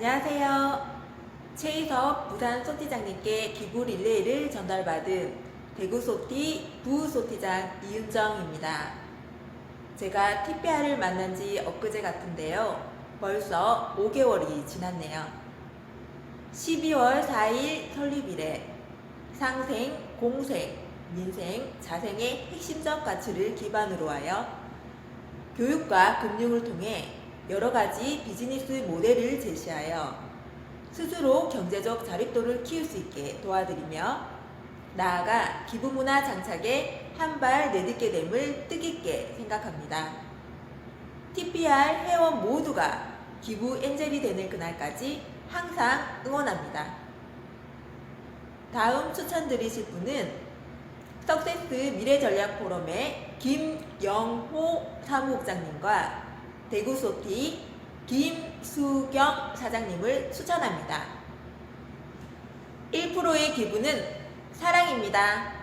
안녕하세요. 최희섭 부산 소티장님께 기부 릴레이를 전달받은 대구 소티 부소티장 이윤정입니다. 제가 TPR을 만난 지 엊그제 같은데요. 벌써 5개월이 지났네요. 12월 4일 설립일에 상생, 공생, 민생, 자생의 핵심적 가치를 기반으로 하여 교육과 금융을 통해 여러 가지 비즈니스 모델을 제시하여 스스로 경제적 자립도를 키울 수 있게 도와드리며 나아가 기부 문화 장착에 한 발 내딛게 됨을 뜻깊게 생각합니다. TPR 회원 모두가 기부 엔젤이 되는 그날까지 항상 응원합니다. 다음 추천드리실 분은 석세스 미래전략 포럼의 김영호 사무국장님과 대구소티 김수경 사장님을 추천합니다. 1%의 기부는 사랑입니다.